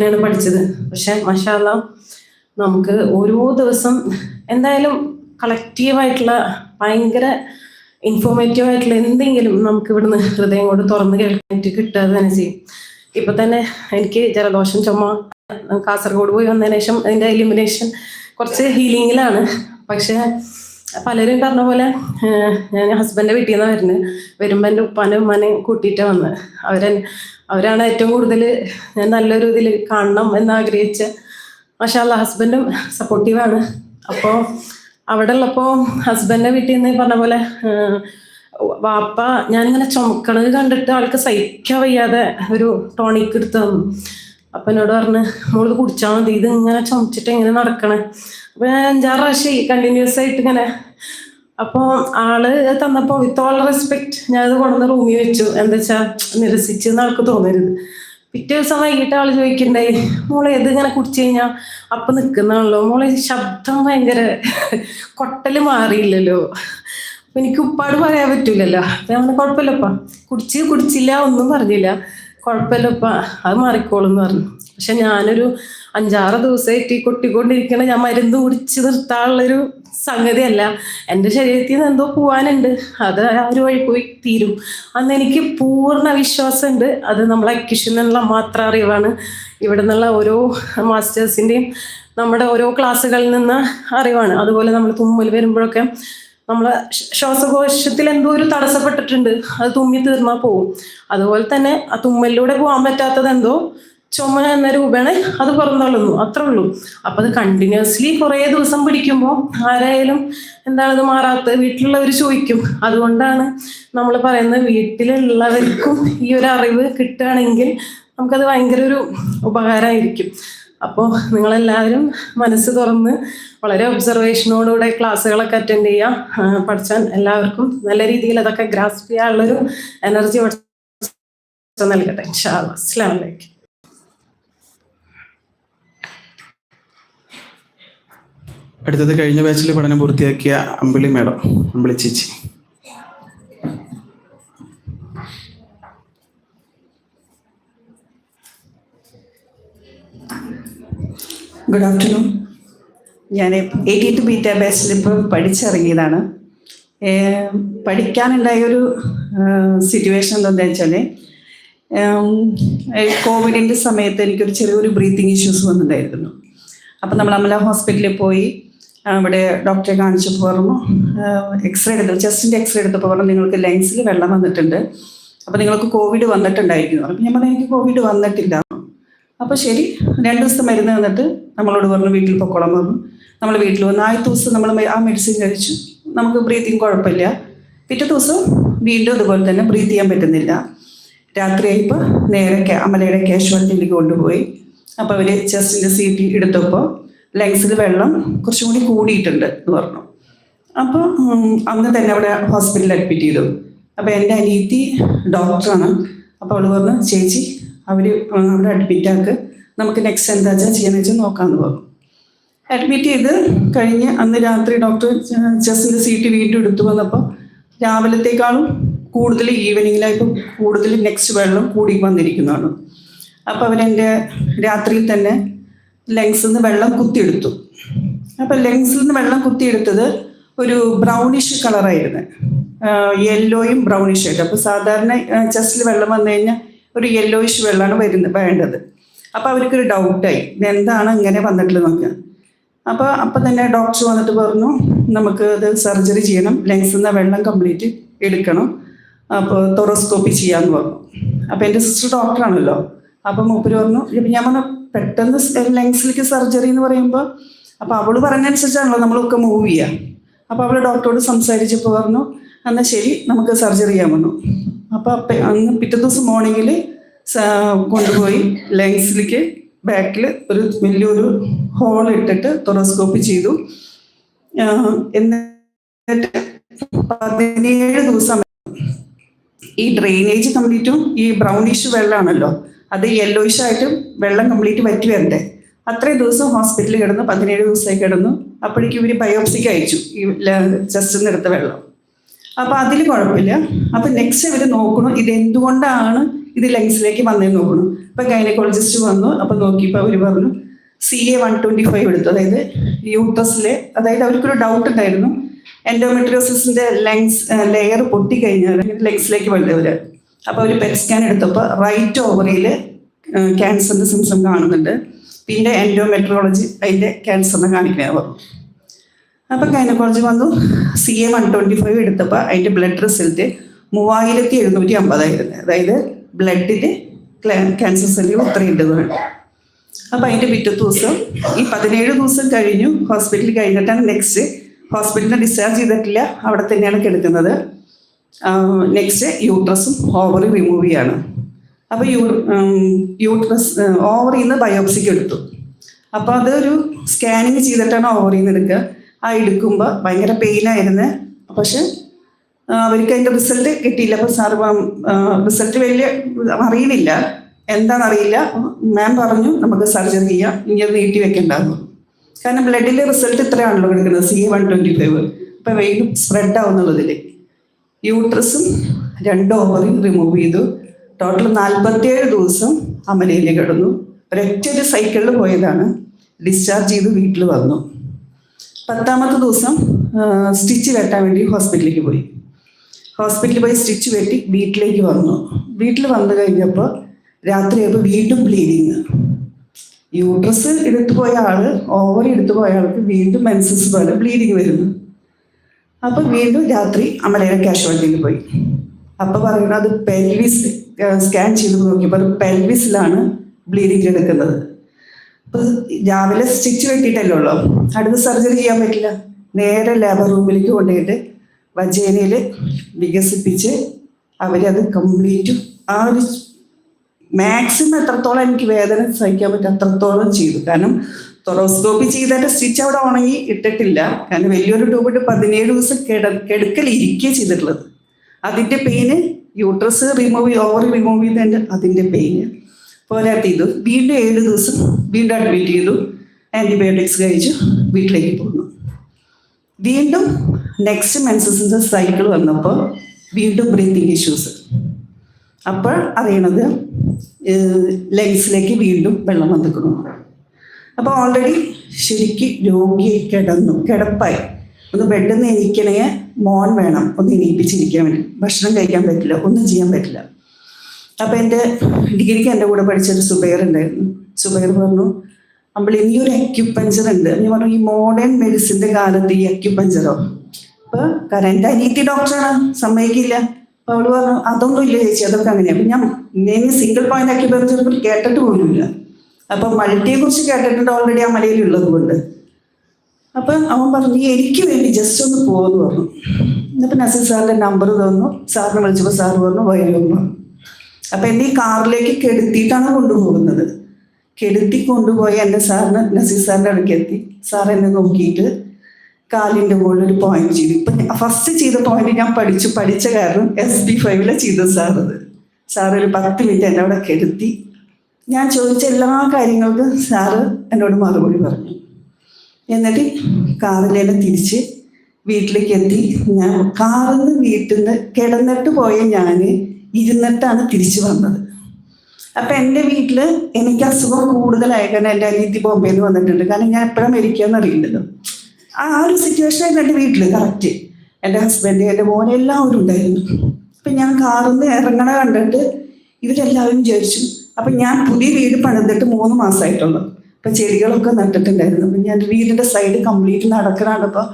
തന്നെയാണ് പഠിച്ചത്. പക്ഷെ മഷാല നമുക്ക് ഓരോ ദിവസം എന്തായാലും കളക്റ്റീവായിട്ടുള്ള ഭയങ്കര ഇൻഫോർമേറ്റീവ് ആയിട്ടുള്ള എന്തെങ്കിലും നമുക്ക് ഇവിടുന്ന് ഹൃദയം കൊണ്ട് തുറന്ന് കേൾക്കാനായിട്ട് കിട്ടുക തന്നെ ചെയ്യും. ഇപ്പൊ തന്നെ എനിക്ക് ജലദോഷം ചുമ കാസർഗോഡ് പോയി വന്നതിന് ശേഷം അതിന്റെ എലിമിനേഷൻ കുറച്ച് ഹീലിങ്ങിലാണ് പക്ഷെ പലരും പറഞ്ഞ പോലെ ഞാൻ ഹസ്ബൻഡിന്റെ വീട്ടിൽ നിന്നാണ് വരുന്നത്. വരുമ്പോൾ എന്റെ ഉപ്പാനും ഉമ്മാനെയും കൂട്ടിയിട്ടാണ് വന്നത്. അവരെ അവരാണ് ഏറ്റവും കൂടുതൽ ഞാൻ നല്ലൊരു ഇതിൽ കാണണം എന്ന് ആഗ്രഹിച്ച മഷാല്ല ഹസ്ബൻഡും സപ്പോർട്ടീവാണ്. അപ്പോൾ അവിടെ ഉള്ളപ്പോൾ ഹസ്ബൻഡിന്റെ വീട്ടിൽ നിന്ന് പറഞ്ഞ പോലെ വാപ്പ ഇങ്ങനെ ചുമക്കണത് കണ്ടിട്ട് ആൾക്ക് സഹിക്കാൻ വയ്യാതെ ഒരു ടോണിക്ക് എടുത്ത് തന്നു അപ്പൊ എന്നോട് പറഞ്ഞ് മോൾ കുടിച്ചാൽ മതി ഇത് ഇങ്ങനെ ചുമച്ചിട്ട് ഇങ്ങനെ നടക്കണേ? അപ്പൊ ഞാൻ അഞ്ചാറ് പ്രാവശ്യം കണ്ടിന്യൂസ് ആയിട്ട് ഇങ്ങനെ അപ്പോൾ ആൾ തന്നപ്പോൾ വിത്ത് ഓൾ റെസ്പെക്ട് ഞാൻ അത് കൊണ്ടുവന്ന് റൂമിൽ വെച്ചു. എന്താ വെച്ചാ നിരസിച്ചെന്ന് ആൾക്ക് തോന്നരുത്. പിറ്റേ ദിവസം വൈകിട്ട് ആൾ ചോദിക്കണ്ടേ മോളെ ഇത് ഇങ്ങനെ കുടിച്ചു കഴിഞ്ഞാൽ അപ്പൊ നിൽക്കുന്നാണല്ലോ മോളെ ശബ്ദം ഭയങ്കര കൊട്ടൽ മാറിയില്ലല്ലോ. അപ്പൊ എനിക്ക് ഉപ്പാട് പറയാൻ പറ്റൂലല്ലോ. അപ്പൊ പറഞ്ഞു, കുഴപ്പമില്ലപ്പാ കുടിച്ച് കുടിച്ചില്ല ഒന്നും പറഞ്ഞില്ല. കുഴപ്പമില്ലപ്പാ അത് മാറിക്കോളും എന്ന് പറഞ്ഞു. പക്ഷെ ഞാനൊരു അഞ്ചാറ് ദിവസമായിട്ട് ഈ കൊട്ടിക്കൊണ്ടിരിക്കണ ഞാൻ മരുന്ന് കുടിച്ച് നിർത്താനുള്ളൊരു സംഗതിയല്ല. എന്റെ ശരീരത്തിൽ നിന്ന് എന്തോ പോവാനുണ്ട്. അത് ആ ഒരു വഴി പോയി തീരും. അന്ന് എനിക്ക് പൂർണ വിശ്വാസമുണ്ട്. അത് നമ്മളെ കിഷനുള്ള മാത്രം അറിവാണ്. ഇവിടെ നിന്നുള്ള ഓരോ മാസ്റ്റേഴ്സിന്റെയും നമ്മുടെ ഓരോ ക്ലാസ്സുകളിൽ നിന്ന് അറിവാണ്. അതുപോലെ നമ്മൾ തുമ്മൽ വരുമ്പോഴൊക്കെ നമ്മളെ ശ്വാസകോശത്തിൽ എന്തോ ഒരു തടസ്സപ്പെട്ടിട്ടുണ്ട്. അത് തുമ്മി തീർന്നാൽ പോവും. അതുപോലെ തന്നെ ആ തുമ്മലിലൂടെ പോകാൻ പറ്റാത്തത് എന്തോ ചുമ എന്ന രൂപേണ അത് പുറന്തള്ളുന്നു അത്രേ ഉള്ളൂ. അപ്പൊ അത് കണ്ടിന്യൂസ്ലി കുറേ ദിവസം പിടിക്കുമ്പോൾ ആരായാലും എന്താണ് ഇത് മാറാത്ത വീട്ടിലുള്ളവർ ചോദിക്കും. അതുകൊണ്ടാണ് നമ്മൾ പറയുന്നത് വീട്ടിലുള്ളവർക്കും ഈ ഒരു അറിവ് കിട്ടുകയാണെങ്കിൽ നമുക്കത് ഭയങ്കര ഒരു ഉപകാരമായിരിക്കും. അപ്പോൾ നിങ്ങളെല്ലാവരും മനസ്സ് തുറന്ന് വളരെ ഒബ്സർവേഷനോടുകൂടെ ക്ലാസ്സുകളൊക്കെ അറ്റൻഡ് ചെയ്യുക. പഠിച്ചാൽ എല്ലാവർക്കും നല്ല രീതിയിൽ അതൊക്കെ ഗ്രാസ്പ് ചെയ്യാനുള്ളൊരു എനർജി നൽകട്ടെ. ഇൻഷാ അല്ലാ. അടുത്തത് കഴിഞ്ഞ ബാച്ചിൽ പഠനം പൂർത്തിയാക്കിയ അമ്പിളി മേഡം അമ്പിളി ചേച്ചി. ഗുഡ് ആഫ്റ്റർനൂൺ ഞാൻ എയ്റ്റി ടു ബീറ്റ ബാച്ചിൽ ഇപ്പോൾ പഠിച്ചിറങ്ങിയതാണ്. പഠിക്കാനുണ്ടായ ഒരു സിറ്റുവേഷൻ എന്താണെന്ന് വെച്ചാൽ കോവിഡിന്റെ സമയത്ത് എനിക്കൊരു ചെറിയൊരു ബ്രീത്തിങ് ഇഷ്യൂസ് വന്നിട്ടുണ്ടായിരുന്നു. അപ്പം നമ്മൾ അമല ഹോസ്പിറ്റലിൽ പോയി അവിടെ ഡോക്ടറെ കാണിച്ചപ്പോൾ പറഞ്ഞു എക്സ്റേ എടുത്തു ചെസ്റ്റിന്റെ എക്സ്റേ എടുത്തപ്പോൾ പറഞ്ഞു നിങ്ങൾക്ക് ലങ്സിൽ വെള്ളം വന്നിട്ടുണ്ട്. അപ്പോൾ നിങ്ങൾക്ക് കോവിഡ് വന്നിട്ടുണ്ടായിരിക്കുന്നു അപ്പം ഞാൻ പറഞ്ഞു എനിക്ക് കോവിഡ് വന്നിട്ടില്ല. അപ്പോൾ ശരി രണ്ട് ദിവസം മരുന്ന് തന്നിട്ട് നമ്മളോട് പറഞ്ഞു വീട്ടിൽ പൊക്കോളം പറഞ്ഞു. നമ്മൾ വീട്ടിൽ വന്ന് ആദ്യത്തെ ദിവസം നമ്മൾ ആ മെഡിസിൻ കഴിച്ചു. നമുക്ക് ബ്രീത്തിങ് കുഴപ്പമില്ല. പിറ്റേ ദിവസം വീണ്ടും അതുപോലെ തന്നെ ബ്രീത്ത് ചെയ്യാൻ പറ്റുന്നില്ല. രാത്രിയായപ്പോൾ നേരെ അമലയുടെ കാഷ്വാലിറ്റിയിലേക്ക് കൊണ്ടുപോയി. അപ്പോൾ അവർ ചെസ്റ്റിന്റെ സി ടി എടുത്തപ്പോൾ ലങ്സിൽ വെള്ളം കുറച്ചും കൂടി കൂടിയിട്ടുണ്ട് എന്ന് പറഞ്ഞു. അപ്പോൾ അന്ന് തന്നെ അവിടെ ഹോസ്പിറ്റലിൽ അഡ്മിറ്റ് ചെയ്തു. അപ്പോൾ എന്റെ അനിയത്തി ഡോക്ടറാണ് അപ്പോൾ അവൾ പറഞ്ഞു ചേച്ചി അവർ അവിടെ അഡ്മിറ്റ് ആക്ക്. നമുക്ക് നെക്സ്റ്റ് എന്താ വെച്ചാൽ ചെയ്യാന്ന് വെച്ചാൽ നോക്കാമെന്ന് പറഞ്ഞു. അഡ്മിറ്റ് ചെയ്ത് കഴിഞ്ഞ് അന്ന് രാത്രി ഡോക്ടർ ചെസ്റ്റിന്റെ സീറ്റ് വീണ്ടും എടുത്തു വന്നപ്പോൾ രാവിലത്തേക്കാളും കൂടുതൽ ഈവനിങ്ങിലായപ്പോൾ കൂടുതൽ നെക്സ്റ്റ് വെള്ളം കൂടി വന്നിരിക്കുന്നതാണ്. അപ്പോൾ അവരെന്റെ രാത്രിയിൽ തന്നെ ലങ്സിൽ നിന്ന് വെള്ളം കുത്തിയെടുത്തു. അപ്പോൾ ലങ്സിൽ നിന്ന് വെള്ളം കുത്തിയെടുത്തത് ഒരു ബ്രൗണിഷ് കളറായിരുന്നു യെല്ലോയും ബ്രൗണിഷ് ആയിട്ട്. അപ്പോൾ സാധാരണ ചെസ്റ്റിൽ വെള്ളം വന്നു കഴിഞ്ഞാൽ ഒരു യെല്ലോയിഷ് വെള്ളമാണ് വരുന്നത് വേണ്ടത്. അപ്പോൾ അവർക്കൊരു ഡൗട്ടായി എന്താണ് ഇങ്ങനെ വന്നിട്ടുള്ളത് നോക്കുക അപ്പോൾ അപ്പൊ തന്നെ ഡോക്ടർ വന്നിട്ട് പറഞ്ഞു നമുക്ക് അത് സർജറി ചെയ്യണം. ലങ്സിൽ നിന്ന് വെള്ളം കംപ്ലീറ്റ് എടുക്കണം. അപ്പോൾ തൊറോസ്കോപ്പി ചെയ്യാമെന്ന് പറഞ്ഞു. അപ്പോൾ എന്റെ സിസ്റ്റർ ഡോക്ടറാണല്ലോ അപ്പം മൂപ്പര് പറഞ്ഞു ഞാൻ പറഞ്ഞു പെട്ടെന്ന് ലങ്സിലേക്ക് സർജറി എന്ന് പറയുമ്പോൾ അപ്പോൾ അവൾ പറഞ്ഞനുസരിച്ചാണല്ലോ നമ്മളൊക്കെ മൂവ് ചെയ്യുക അപ്പോൾ അവൾ ഡോക്ടറോട് സംസാരിച്ചപ്പോൾ പറഞ്ഞു എന്നാൽ ശരി നമുക്ക് സർജറി ചെയ്യാൻ വന്നു. അപ്പോൾ അപ്പം അന്ന് പിറ്റേ ദിവസം മോർണിംഗിൽ കൊണ്ടുപോയി ലങ്സിലേക്ക് ബാക്കിൽ ഒരു വലിയൊരു ഹോൾ ഇട്ടിട്ട് തൊറോസ്കോപ്പ് ചെയ്തു. എന്നിട്ട് പതിനേഴ് ദിവസം ഈ ഡ്രെയിനേജ് കംപ്ലീറ്റും ഈ ബ്രൗണിഷ് വെള്ളമാണല്ലോ അത് യെല്ലോയിഷ് ആയിട്ട് വെള്ളം കംപ്ലീറ്റ് വറ്റി വരണ്ടേ അത്രയും ദിവസം ഹോസ്പിറ്റലിൽ കിടന്നു പതിനേഴ് ദിവസമായി കിടന്നു. അപ്പോഴേക്കും ഇവർ ബയോപ്സിക്ക് അയച്ചു ഈ ചെസ്റ്റിൽ നിന്ന് എടുത്ത വെള്ളം. അപ്പോൾ അതിൽ കുഴപ്പമില്ല. അപ്പോൾ നെക്സ്റ്റ് ഇവർ നോക്കണം ഇത് എന്തുകൊണ്ടാണ് ഇത് ലങ്സിലേക്ക് വന്നേ നോക്കണം. അപ്പോൾ ഗൈനക്കോളജിസ്റ്റ് വന്നു അപ്പോൾ നോക്കിയപ്പോൾ അവർ പറഞ്ഞു C A one twenty five എടുത്തു. അതായത് യൂട്ടസിലെ അതായത് അവർക്കൊരു ഡൗട്ട് ഉണ്ടായിരുന്നു. എൻഡോമെട്രിയോസിന്റെ ലങ്സ് ലെയർ പൊട്ടിക്കഴിഞ്ഞാൽ ലങ്സിലേക്ക് വന്നവർ അപ്പോൾ ഒരു പെറ്റ് സ്കാൻ എടുത്തപ്പോൾ റൈറ്റ് ഓവറിയിൽ ക്യാൻസറിന്റെ സിംസം കാണുന്നുണ്ട്. പിന്നെ എൻഡോമെട്രോളജി അതിന്റെ ക്യാൻസറിനെ കാണിക്കുന്നത് അപ്പം ഗൈനക്കോളജി വന്നു. C A one twenty five എടുത്തപ്പോൾ അതിന്റെ ബ്ലഡ് റിസൾട്ട് മൂവായിരത്തി എഴുന്നൂറ്റി അമ്പതായിരുന്നു അതായത് ബ്ലഡിന്റെ ക്യാൻസർ സെല്ലുകൾ ഇത്രയുണ്ട് ഉണ്ടെന്നാണ് അപ്പം അതിന്റെ പിറ്റത്തെ ദിവസം ഈ പതിനേഴ് ദിവസം കഴിഞ്ഞു. ഹോസ്പിറ്റലിൽ കഴിഞ്ഞിട്ടാണ് നെക്സ്റ്റ് ഹോസ്പിറ്റലിൽ ഡിസ്ചാർജ് ചെയ്തിട്ടില്ല. അവിടെ തന്നെയാണ് കിടക്കുന്നത്. നെക്സ്റ്റ് യൂട്രസും ഓവറി റിമൂവ് ചെയ്യാണ്. അപ്പോൾ യൂ യൂട്രസ് ഓവറിൽ നിന്ന് ബയോപ്സിക്ക് എടുത്തു. അപ്പോൾ അതൊരു സ്കാനിങ് ചെയ്തിട്ടാണ് ഓവറിൽ നിന്ന് എടുക്കുക. ആ എടുക്കുമ്പോൾ ഭയങ്കര പെയിനായിരുന്നു പക്ഷെ അവർക്ക് അതിന്റെ റിസൾട്ട് കിട്ടിയില്ല. അപ്പോൾ സാർ റിസൾട്ട് വലിയ അറിയണില്ല എന്താണെന്നറിയില്ല. മാം പറഞ്ഞു നമുക്ക് സർജറി ചെയ്യാം. ഇനി അത് നീട്ടി വെക്കണ്ടായിരുന്നു കാരണം ബ്ലഡിലെ റിസൾട്ട് ഇത്രയാണല്ലോ കിടക്കുന്നത്. സി വൺ ട്വന്റി ഫൈവ് അപ്പൊ വെയിലും സ്പ്രെഡ് ആവുന്നുള്ളതിൽ യൂട്രസും രണ്ട് ഓവറിയും റിമൂവ് ചെയ്തു. ടോട്ടൽ നാൽപ്പത്തിയേഴ് ദിവസം അമലയിൽ കിടന്നു. ഒരൊറ്റ ഒരു സൈക്കിളിൽ പോയതാണ്. ഡിസ്ചാർജ് ചെയ്ത് വീട്ടിൽ വന്നു. പത്താമത്തെ ദിവസം സ്റ്റിച്ച് വെട്ടാൻ വേണ്ടി ഹോസ്പിറ്റലിലേക്ക് പോയി. ഹോസ്പിറ്റലിൽ പോയി സ്റ്റിച്ച് വെട്ടി വീട്ടിലേക്ക് വന്നു. വീട്ടിൽ വന്നു കഴിഞ്ഞപ്പോൾ രാത്രിയായപ്പോൾ വീണ്ടും ബ്ലീഡിങ് യൂട്രസ് എടുത്തു പോയ ആൾ ഓവർ എടുത്തു പോയ ആൾക്ക് വീണ്ടും മെൻസസ് പോലെ ബ്ലീഡിങ് വരുന്നു. അപ്പോൾ വീണ്ടും രാത്രി അമലയുടെ കാഷ്വാലിറ്റിയിൽ പോയി. അപ്പോൾ പറയുന്നത് പെൽവിസ് സ്കാൻ ചെയ്ത് നോക്കിയപ്പോൾ അത് പെൽവിസിലാണ് ബ്ലീഡിങ് എടുക്കുന്നത്. അപ്പോൾ രാവിലെ സ്റ്റിച്ച് വെട്ടിയിട്ടല്ലേ ഉള്ളൂ. അടുത്ത സർജറി ചെയ്യാൻ പറ്റില്ല. നേരെ ലേബർ റൂമിലേക്ക് കൊണ്ടുപോയിട്ട് വജേനയിൽ വികസിപ്പിച്ച് അവരത് കംപ്ലീറ്റ് ആ ഒരു മാക്സിമം എത്രത്തോളം എനിക്ക് വേദന സഹിക്കാൻ പറ്റും അത്രത്തോളം ചെയ്തു. കാരണം തൊറോസ്കോപ്പി ചെയ്തിട്ട് സ്റ്റിച്ച് അവിടെ ഉണങ്ങി ഇട്ടിട്ടില്ല. കാരണം വലിയൊരു ട്യൂബിട്ട് പതിനേഴ് ദിവസം കിട കിടക്കൽ ഇരിക്കുക ചെയ്തിട്ടുള്ളത്. അതിന്റെ pain uterus remove over remove ചെയ്തതിന്റെ അതിന്റെ പെയിന് പോരാത്ത ഇത് വീണ്ടും ഏഴ് ദിവസം വീണ്ടും അഡ്മിറ്റ് ചെയ്തു. ആന്റിബയോട്ടിക്സ് കഴിച്ചു. വീട്ടിലേക്ക് പോന്നു. വീണ്ടും നെക്സ്റ്റ് മെൻസസിന്റെ സൈക്കിൾ വന്നപ്പോൾ വീണ്ടും ബ്രീത്തിങ് ഇഷ്യൂസ് അപ്പോൾ അറിയണത് ലങ്സിലേക്ക് വീണ്ടും വെള്ളം വന്നിക്കുന്നു അപ്പോൾ ഓൾറെഡി ശരിക്ക് രോഗിയെ കിടന്നു. കിടപ്പായി. ഒന്ന് ബെഡിൽ എണീക്കണേ മോൻ വേണം. ഒന്ന് എണീപ്പിച്ചിരിക്കാൻ വേണ്ടി. ഭക്ഷണം കഴിക്കാൻ പറ്റില്ല. ഒന്നും ചെയ്യാൻ പറ്റില്ല. അപ്പം എന്റെ ഡിഗ്രിക്ക് എന്റെ കൂടെ പഠിച്ചൊരു സുബൈർ ഉണ്ടായിരുന്നു. സുബൈർ പറഞ്ഞു നമ്മൾ ഇനി ഒരു അക്യുപഞ്ചർ ഉണ്ട്. ഞാൻ പറഞ്ഞു ഈ മോഡേൺ മെഡിസിന്റെ കാലത്ത് ഈ അക്യുപഞ്ചറോ അപ്പോൾ കാരണം എന്റെ ഡോക്ടറാണ് സമ്മതിക്കില്ല. അപ്പോൾ അവൾ പറഞ്ഞു അതൊന്നും ഇല്ല ചേച്ചി അതൊക്കെ അങ്ങനെയാണ് അപ്പം ഞാൻ ഇനി സിംഗിൾ പോയിന്റ് അക്യുപഞ്ചർ കേട്ടിട്ട് പോലുമില്ല. അപ്പം മൾട്ടിയെ കുറിച്ച് കേട്ടിട്ടുണ്ട് ഓൾറെഡി ആ മലയിലുള്ളത് കൊണ്ട്. അപ്പം അവൻ പറഞ്ഞു "നീ എനിക്ക് വേണ്ടി ജസ്റ്റ് ഒന്ന് പോകുമെന്ന് പറഞ്ഞു. എന്നിട്ട് നസീർ സാറിന്റെ നമ്പർ തന്നു. സാറിനെ വിളിച്ചപ്പോൾ സാറ് പറഞ്ഞു വൈകുന്നു അപ്പം എന്നെ ഈ കാറിലേക്ക് കെടുത്തിയിട്ടാണ് കൊണ്ടുപോകുന്നത്. കെടുത്തി കൊണ്ടുപോയി എന്റെ സാറിന് നസീർ സാറിന്റെ അടുക്ക് എത്തി. സാർ എന്നെ നോക്കിയിട്ട് കാലിന്റെ മുകളിൽ ഒരു പോയിന്റ് ചെയ്തു. ഇപ്പം ഫസ്റ്റ് ചെയ്ത പോയിന്റ് ഞാൻ പഠിച്ചു. പഠിച്ച കാരണം എസ് ബി ഫൈവിലെ ചെയ്തത് സാറത് സാർ ഒരു പത്ത് മിനിറ്റ് എന്നെ അവിടെ കെടുത്തി. ഞാൻ ചോദിച്ച എല്ലാ കാര്യങ്ങൾക്കും സാറ് എന്നോട് മറുപടി പറഞ്ഞു. എന്നിട്ട് കാറിലെല്ലാം തിരിച്ച് വീട്ടിലേക്ക് എത്തി ഞാൻ കാറിൽ നിന്ന് വീട്ടിൽ നിന്ന് കിടന്നിട്ട് പോയ ഞാൻ ഇരുന്നിട്ടാണ് തിരിച്ചു വന്നത്. അപ്പം എന്റെ വീട്ടിൽ എനിക്ക് അസുഖം കൂടുതലായ കാരണം എന്റെ അനിയത്തി ബോംബെയിൽ നിന്ന് വന്നിട്ടുണ്ട്. കാരണം ഞാൻ എപ്പോഴും മരിക്കാന്ന് അറിയില്ലല്ലോ. ആ ആ ഒരു സിറ്റുവേഷൻ ആയിരുന്നു എന്റെ വീട്ടിൽ കറക്റ്റ് എന്റെ ഹസ്ബൻഡ് എന്റെ മോനെ എല്ലാവരും ഉണ്ടായിരുന്നു. അപ്പം ഞാൻ കാറിൽ നിന്ന് ഇറങ്ങണ കണ്ടിട്ട് ഇവരെല്ലാവരും വിചാരിച്ചു. അപ്പം ഞാൻ പുതിയ വീട് പണിതിട്ട് മൂന്ന് മാസമായിട്ടുള്ളൂ അപ്പം ചെടികളൊക്കെ നട്ടിട്ടുണ്ടായിരുന്നു. അപ്പം ഞാൻ വീടിന്റെ സൈഡ് കംപ്ലീറ്റ് നടക്കണാണ് അപ്പോൾ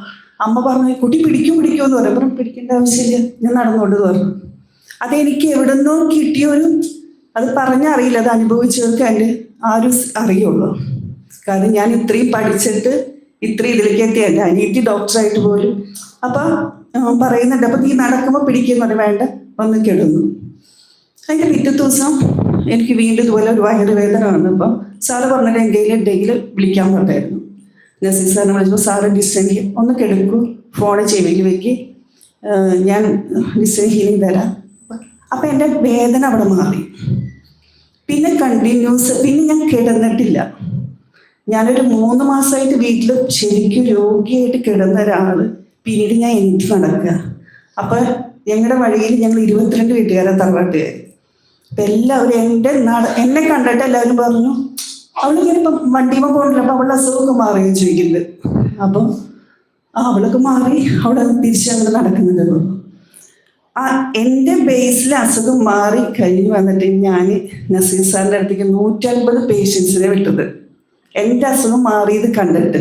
അമ്മ പറഞ്ഞു കുട്ടി പിടിക്കും പിടിക്കും എന്ന് പറയും അപ്പം പിടിക്കേണ്ട ആവശ്യമില്ല. ഞാൻ നടന്നുകൊണ്ട് പറഞ്ഞു. അതെനിക്ക് എവിടെ നിന്നോ കിട്ടിയ ഒരു അത് പറഞ്ഞറിയില്ല അത് അനുഭവിച്ചവർക്ക് അതിന്റെ ആ ഒരു അറിയുള്ളൂ. കാരണം ഞാൻ ഇത്രയും പഠിച്ചിട്ട് ഇത്രയും ഇതിലേക്ക് എത്തിയല്ല എന്റെ അനിയത്തി ഡോക്ടറായിട്ട് പോലും. അപ്പം പറയുന്നുണ്ട്. അപ്പം നീ നടക്കുമ്പോൾ പിടിക്കുന്നുണ്ട് വേണ്ട ഒന്ന് കിടന്നു. അതിന്റെ പിറ്റേ ദിവസം എനിക്ക് വീണ്ടും ഇതുപോലെ ഒരു വയറുവേദന വന്നപ്പം സാറ് പറഞ്ഞിട്ട് എന്റെ ഡെയിൽ വിളിക്കാൻ പറഞ്ഞായിരുന്നു. നസീർ സാറിനെ വിളിച്ചപ്പോൾ സാറ് ഡിസ്റ്റൻസ് ഒന്ന് കെടുക്കൂ ഫോൺ ചെവിയിൽ വെക്ക്. ഞാൻ ഡിസ്റ്റൻസ് ഹീലിംഗ് തരാം. അപ്പം എന്റെ വേദന അവിടെ മാറി. പിന്നെ കണ്ടിന്യൂസ് പിന്നെ ഞാൻ കിടന്നിട്ടില്ല. ഞാനൊരു മൂന്ന് മാസമായിട്ട് വീട്ടിൽ ശരിക്കും രോഗിയായിട്ട് കിടന്ന ഒരാൾ പിന്നീട് ഞാൻ എനിക്ക് നടക്കുക. അപ്പം ഞങ്ങളുടെ വഴിയിൽ ഞങ്ങൾ ഇരുപത്തിരണ്ട് വീട്ടുകാരെ തറവാട്ടുകാർ അപ്പൊ എല്ലാവരും എന്റെ നട എന്നെ കണ്ടിട്ട് എല്ലാവരും പറഞ്ഞു അവളിങ്ങനെ ഇപ്പം വണ്ടിമ പോകണില്ല അപ്പൊ അവളുടെ അസുഖമൊക്കെ മാറുകയും ചോദിക്കുന്നത് അപ്പം ആ അവളൊക്കെ മാറി അവിടെ തിരിച്ചു അങ്ങനെ നടക്കുന്നുണ്ട്. ആ എന്റെ ബേസിൽ അസുഖം മാറി കഴിഞ്ഞ് വന്നിട്ട് ഞാൻ നസീർ സാറിന്റെ അടുത്തേക്ക് നൂറ്റൻപത് പേഷ്യൻസിനെ വിട്ടത്. എന്റെ അസുഖം മാറിയത് കണ്ടിട്ട്.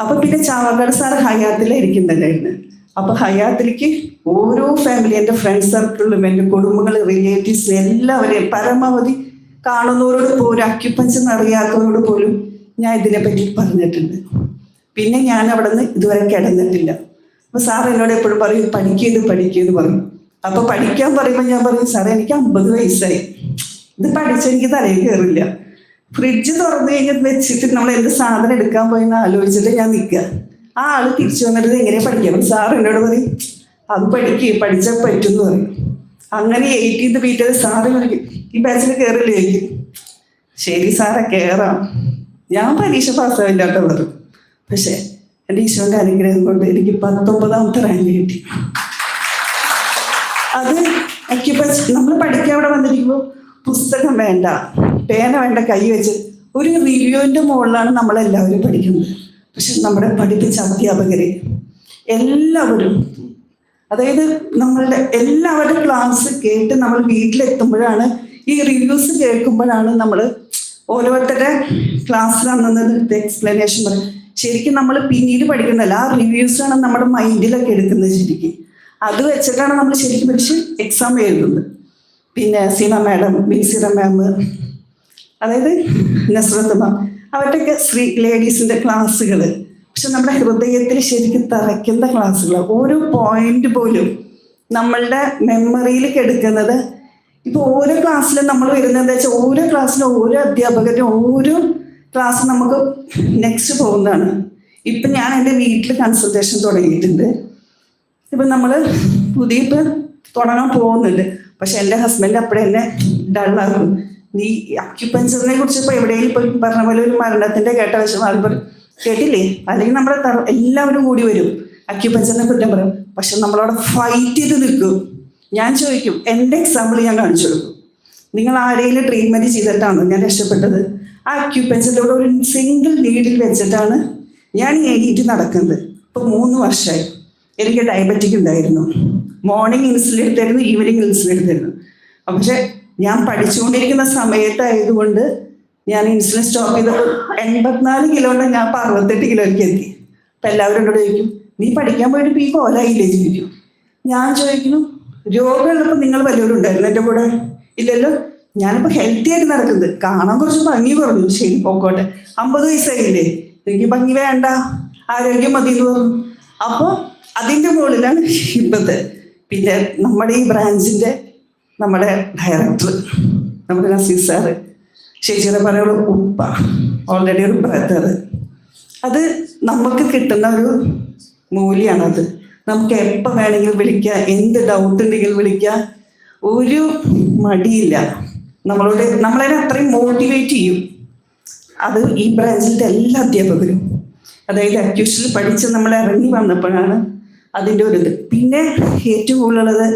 അപ്പൊ പിന്നെ ചാവക്കാട് സാർ ഹയാത്തിലായിരിക്കുന്നുണ്ടായിരുന്നു. അപ്പൊ ഹയാത്തിലേക്ക് ഓരോ ഫാമിലി എന്റെ ഫ്രണ്ട് സർക്കിളിലും എന്റെ കുടുംബങ്ങൾ റിലേറ്റീവ്സ് എല്ലാവരെയും പരമാവധി കാണുന്നവരോട് പോലും അക്യുപ്പൻസ് അറിയാത്തവരോട് പോലും ഞാൻ ഇതിനെപ്പറ്റി പറഞ്ഞിട്ടുണ്ട്. പിന്നെ ഞാൻ അവിടെ നിന്ന് ഇതുവരെ കിടന്നിട്ടില്ല. അപ്പൊ സാർ എന്നോട് എപ്പോഴും പറയും പഠിക്കരുത് പഠിക്കരുത് പറയും. അപ്പൊ പഠിക്കാൻ പറയുമ്പോൾ ഞാൻ പറയും സാറേ എനിക്ക് അമ്പത് വയസ്സായി. ഇത് പഠിച്ച എനിക്ക് തലയിൽ കയറില്ല ഫ്രിഡ്ജ് തുറന്നു കഴിഞ്ഞാൽ വെച്ചിട്ട് നമ്മൾ എന്ത് സാധനം എടുക്കാൻ പോയെന്ന് ആലോചിച്ചിട്ട് ഞാൻ നിൽക്കുക. ആ ആൾ തിരിച്ചു വന്നിട്ട് എങ്ങനെ പഠിക്കാം സാർ എന്നോട് പറയും അത് പഠിക്കുക പഠിച്ചാൽ പറ്റും എന്ന് പറയും. അങ്ങനെ എയ്റ്റീൻത് ബീറ്റ് സാറ് പറയും ഈ ബാച്ചിൽ കയറില്ലേ ശരി സാറെ കയറാം ഞാൻ പരീക്ഷ പാസ്സാവില്ലാത്ത പറഞ്ഞു പക്ഷേ എന്റെ ഈശോന്റെ അനുഗ്രഹം കൊണ്ട് എനിക്ക് പത്തൊമ്പതാമത്തെ റാങ്ക് കിട്ടി. അത് അക്യുപ്പൻസ് നമ്മൾ പഠിക്കാൻ അവിടെ വന്നിരിക്കുമ്പോൾ പുസ്തകം വേണ്ട പേന വേണ്ട കൈ വെച്ച് ഒരു റിവ്യൂവിന്റെ മുകളിലാണ് നമ്മളെല്ലാവരും പഠിക്കുന്നത്. പക്ഷെ നമ്മുടെ പഠിപ്പിച്ച അധ്യാപകരെ എല്ലാവരും അതായത് നമ്മളുടെ എല്ലാവരുടെ ക്ലാസ് കേട്ട് നമ്മൾ വീട്ടിലെത്തുമ്പോഴാണ് ഈ റിവ്യൂസ് കേൾക്കുമ്പോഴാണ് നമ്മൾ ഓരോരുത്തരുടെ ക്ലാസ്സിൽ നിന്നത് എക്സ്പ്ലനേഷൻ പറയും. ശരിക്കും നമ്മൾ പിന്നീട് പഠിക്കുന്നതല്ല ആ റിവ്യൂസാണ് നമ്മുടെ മൈൻഡിലൊക്കെ എടുക്കുന്നത് ശരിക്കും. അത് വെച്ചിട്ടാണ് നമ്മൾ ശരിക്കും പഠിച്ച് എക്സാം എഴുതുന്നത്. പിന്നെ സീമ മാഡം ബിൻസിറ മാം അതായത് നസ്രത്ത് മാം അവരുടെയൊക്കെ സ്ത്രീ ലേഡീസിന്റെ ക്ലാസ്സുകൾ പക്ഷെ നമ്മുടെ ഹൃദയത്തിൽ ശരിക്കും തറയ്ക്കുന്ന ക്ലാസ്സുകൾ ഓരോ പോയിന്റ് പോലും നമ്മളുടെ മെമ്മറിയിൽ കെടുക്കുന്നത് ഇപ്പോൾ ഓരോ ക്ലാസ്സിലും നമ്മൾ വരുന്നത് എന്താ വെച്ചാൽ ഓരോ ക്ലാസ്സിലും ഓരോ അധ്യാപകരും ഓരോ ക്ലാസ് നമുക്ക് നെക്സ്റ്റ് പോകുന്നതാണ്. ഇപ്പം ഞാൻ എന്റെ വീട്ടിൽ കൺസൾട്ടേഷൻ തുടങ്ങിയിട്ടുണ്ട്. ഇപ്പം നമ്മൾ പുതിയ ഇപ്പം തുടങ്ങാൻ പോകുന്നുണ്ട്. പക്ഷെ എന്റെ ഹസ്ബൻഡ് അപ്പോഴേ എന്നെ ഡള്ളാക്കും നീ അക്യുപഞ്ചറിനെ കുറിച്ച് ഇപ്പോൾ എവിടെയെങ്കിലും ഇപ്പം പറഞ്ഞ പോലെ ഒരു മരണത്തിന്റെ കേട്ട വശം അത് കേട്ടില്ലേ? അല്ലെങ്കിൽ നമ്മുടെ എല്ലാവരും കൂടി വരും. അക്യുപഞ്ചറിനെ കുറ്റം പറയും. പക്ഷെ നമ്മളവിടെ ഫൈറ്റ് ചെയ്ത് നിൽക്കും. ഞാൻ ചോദിക്കും എന്റെ എക്സാമ്പിൾ ഞാൻ കാണിച്ചു കൊടുക്കും. നിങ്ങൾ ആരെങ്കിലും ട്രീറ്റ്മെന്റ് ചെയ്തിട്ടാണോ ഞാൻ രക്ഷപ്പെട്ടത്? ആ അക്യുപഞ്ചറിലൂടെ ഒരു സിംഗിൾ നീഡിൽ വെച്ചിട്ടാണ് ഞാൻ എണീറ്റ് നടക്കുന്നത്. ഇപ്പോൾ മൂന്ന് വർഷമായി. എനിക്ക് ഡയബറ്റിക് ഉണ്ടായിരുന്നു. മോർണിംഗ് ഇൻസുലിൻ എടുത്തായിരുന്നു ഈവനിങ് ഇൻസുലിൻ എടുത്തായിരുന്നു. പക്ഷെ ഞാൻ പഠിച്ചുകൊണ്ടിരിക്കുന്ന സമയത്തായതുകൊണ്ട് ഞാൻ ഇൻസുലിൻ സ്റ്റോപ്പ് ചെയ്തപ്പോൾ എൺപത്തിനാല് കിലോണ്ട ഞാൻ ഇപ്പോൾ അറുപത്തെട്ട് കിലോയ്ക്ക് എത്തി. അപ്പം എല്ലാവരും എന്നോട് ചോദിക്കും നീ പഠിക്കാൻ പോയിട്ട് ഈ കോലായില്ലേ? ചോദിക്കും. ഞാൻ ചോദിക്കുന്നു രോഗമുള്ളപ്പോൾ നിങ്ങൾ വലിയവരും ഉണ്ടായിരുന്നു എന്റെ കൂടെ? ഇല്ലല്ലോ ഞാനിപ്പോൾ ഹെൽത്തി ആയിട്ട് നടക്കുന്നത്. കാണാൻ കുറച്ച് ഭംഗി കുറഞ്ഞു. ശരി പോക്കോട്ടെ. അമ്പത് വയസ്സായില്ലേ? എനിക്ക് ഭംഗി വേണ്ട. ആരോഗ്യം മതി എന്ന് പറഞ്ഞു അപ്പോൾ അതിന്റെ മുകളിലാണ് ഇപ്പോഴത്തെ പിന്നെ നമ്മുടെ ഈ ബ്രാഞ്ചിന്റെ നമ്മുടെ ഡയറക്ടർ നമ്മുടെ നസീർ സാറ് ചേച്ചിയുടെ പറയുള്ളൂ ഉപ്പ ഓൾറെഡി ഒരു ബ്രദർ അത് നമുക്ക് കിട്ടുന്ന ഒരു മൂല്യമാണത് നമുക്ക് എപ്പോൾ വേണമെങ്കിലും വിളിക്കാം എന്ത് ഡൗട്ട് ഉണ്ടെങ്കിലും വിളിക്കാം. ഒരു മടിയില്ല. നമ്മളോട് നമ്മളതിനെ അത്രയും മോട്ടിവേറ്റ് ചെയ്യും. അത് ഈ ബ്രാഞ്ചിന്റെ എല്ലാ അധ്യാപകരും. അതായത് അക്യൂഷനിൽ പഠിച്ച് നമ്മൾ ഇറങ്ങി വന്നപ്പോഴാണ് അതിന്റെ ഒരു ഇത്. പിന്നെ ഏറ്റവും കൂടുതലുള്ളത്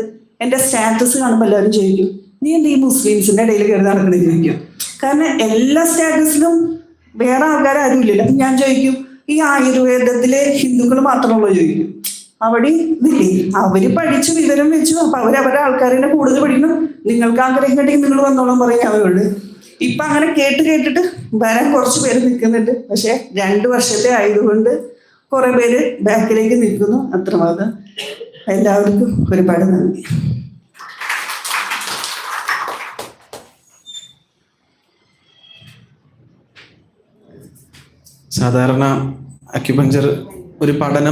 എന്റെ സ്റ്റാറ്റസ് കാണുമ്പോൾ എല്ലാവരും ചോദിക്കും നീ എന്താ ഈ മുസ്ലിംസിന്റെ ഇടയിൽ കയറി നടക്കണമെന്ന് ചോദിക്കും. കാരണം എല്ലാ സ്റ്റാറ്റസിലും വേറെ ആൾക്കാർ ആരും ഇല്ലല്ലോ. ഞാൻ ചോദിക്കും ഈ ആയുർവേദത്തിലെ ഹിന്ദുക്കൾ മാത്രമുള്ളൂ ചോദിക്കും? അവിടെ ഇതില്ലേ അവർ പഠിച്ചു വിവരം വെച്ചു. അപ്പൊ അവർ അവരുടെ ആൾക്കാരെ കൂടുതൽ പഠിക്കണം നിങ്ങൾക്ക് ആഗ്രഹം കണ്ടെങ്കിൽ നിങ്ങൾ വന്നോളാൻ പറയും അവരോട്. ഇപ്പൊ അങ്ങനെ കേട്ട് കേട്ടിട്ട് വരാൻ കുറച്ച് പേര് നിൽക്കുന്നുണ്ട്. പക്ഷെ രണ്ട് വർഷത്തെ ആയതുകൊണ്ട് കുറെ പേര് ബാക്കിലേക്ക് നിൽക്കുന്നു. അത്രമാത്രം. എല്ലാവർക്കും ഒരുപാട് നന്ദി. സാധാരണ അക്യുപഞ്ചർ ഒരു പഠനം